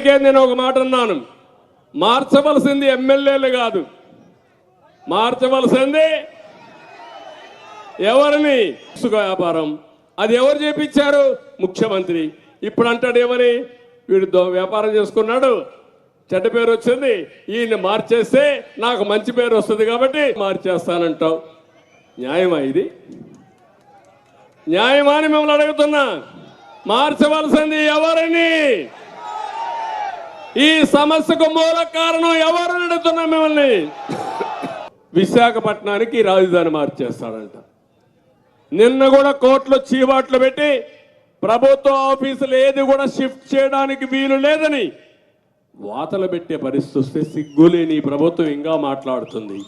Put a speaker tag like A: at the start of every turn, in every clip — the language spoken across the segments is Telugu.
A: అందుకే నేను ఒక మాట అన్నాను. మార్చవలసింది ఎమ్మెల్యేలు కాదు. మార్చవలసింది ఎవరిని? ఇసుక వ్యాపారం. అది ఎవరు చేపించారు? ముఖ్యమంత్రి. ఇప్పుడు అంటాడు ఏమని వీడు వ్యాపారం చేసుకున్నాడు. చెడ్డ పేరు వచ్చింది. ఈయన్ని మార్చేస్తే నాకు మంచి పేరు వస్తుంది కాబట్టి మార్చేస్తానంటావు. న్యాయమా ఇది? న్యాయమా అని మిమ్మల్ని అడుగుతున్నా. మార్చవలసింది ఎవరిని? ఈ సమస్యకు మూల కారణం ఎవరు అని మిమ్మల్ని? విశాఖపట్నానికి రాజధాని మార్చేస్తాడంట. నిన్న కూడా కోర్టులో చీవాట్లు పెట్టి ప్రభుత్వ ఆఫీసులు ఏది కూడా షిఫ్ట్ చేయడానికి వీలు లేదని వాతలు పెట్టే పరిస్థితి వస్తే సిగ్గులేని ప్రభుత్వం ఇంకా మాట్లాడుతుంది.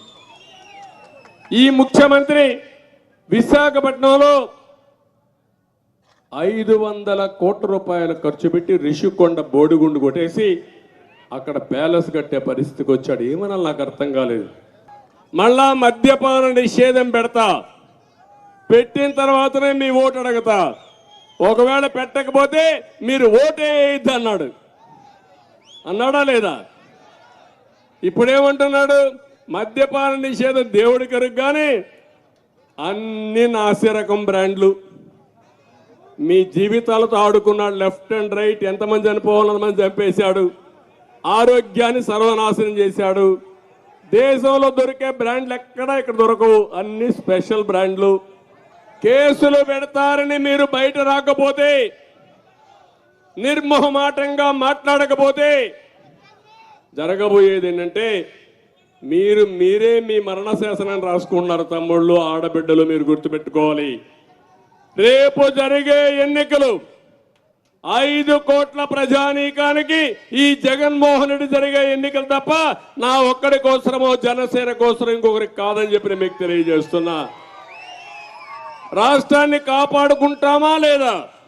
A: ఈ ముఖ్యమంత్రి విశాఖపట్నంలో ఐదు వందల కోట్ల రూపాయలు ఖర్చు పెట్టి రిషికొండ బోడిగుండు కొట్టేసి అక్కడ ప్యాలెస్ కట్టే పరిస్థితికి వచ్చాడు. ఏమనాలి నాకు అర్థం కాలేదు. మళ్ళా మద్యపాన నిషేధం పెడతా. పెట్టిన తర్వాతనే మీ ఓటు అడగతా. ఒకవేళ పెట్టకపోతే మీరు ఓటే అన్నాడు అన్నాడా లేదా? ఇప్పుడేమంటున్నాడు? మద్యపాన నిషేధం దేవుడి కరుగు కానీ అన్ని నాసిరకం బ్రాండ్లు మీ జీవితాలతో ఆడుకున్నాడు లెఫ్ట్ అండ్ రైట్ ఎంతమంది చనిపోవాలని మంది చంపేశాడు. ఆరోగ్యాన్ని సర్వనాశనం చేశాడు. దేశంలో దొరికే బ్రాండ్లు ఎక్కడా ఇక్కడ దొరకవు. అన్ని స్పెషల్ బ్రాండ్లు. కేసులు పెడతారని మీరు బయట రాకపోతే నిర్మోహమాటంగా మాట్లాడకపోతే జరగబోయేది ఏంటంటే మీరు మీరే మీ మరణ శాసనాన్ని రాసుకుంటున్నారు తమ్ముళ్ళు ఆడబిడ్డలు మీరు గుర్తుపెట్టుకోవాలి. రేపు జరిగే ఎన్నికలు ఐదు కోట్ల ప్రజానీకానికి ఈ జగన్మోహన్ రెడ్డి జరిగే ఎన్నికలు తప్ప నా ఒక్కడి కోసమో జనసేన కోసం ఇంకొకరికి కాదని చెప్పి మీకు తెలియజేస్తున్నా. రాష్ట్రాన్ని కాపాడుకుంటామా లేదా?